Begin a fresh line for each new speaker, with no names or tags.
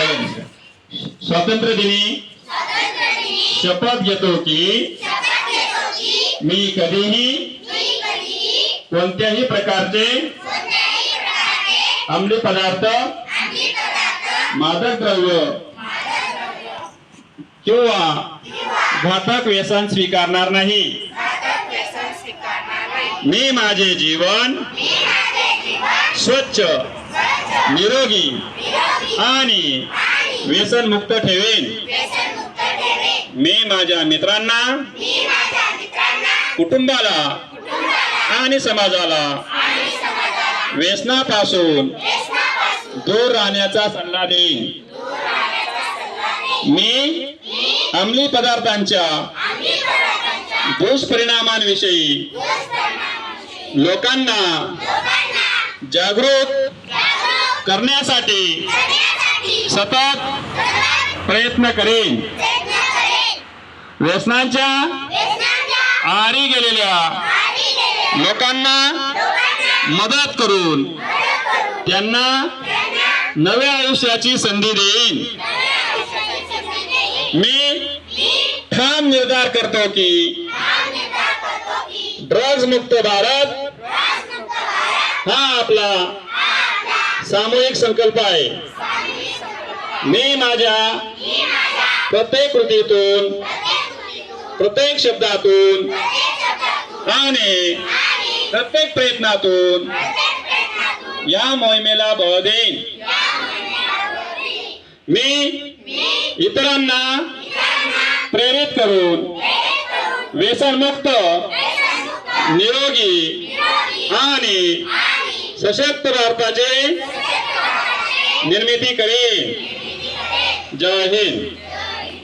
सगळ्यांनी. स्वातंत्र्य दिनी शपथ घेतो की मी कधीही कोणत्याही प्रकारचे अंमली पदार्थ मादक द्रव्य किंवा घातक व्यसन स्वीकारणार नाही मी माझे जीवन स्वच्छ निरोगी आणि व्यसनमुक्त ठेवेन. मी माझ्या मित्रांना कुटुंबाला आणि समाजाला व्यसनापासून दूर राहण्याचा सल्ला देईन. मी अंमली पदार्थांच्या दुष्परिणामांविषयी लोकांना जागरूक करण्यासाठी सतत प्रयत्न करेन. व्यसनांच्या आहारी गेलेल्या लोकांना मदत करून त्यांना नव्या आयुष्याची संधी देईन. मी ठाम निर्धार करतो की ड्रग्ज मुक्त भारत हा आपला सामूहिक संकल्प आहे. मी माझ्या प्रत्येक कृतीतून
प्रत्येक
शब्दातून आणि प्रत्येक प्रयत्नातून या मोहिमेला बळ देईन. मी इतरांना प्रेरित करून व्यसनमुक्त निरोगी आणि सशक्त भारताचे निर्मिती करेन. जय हिंद.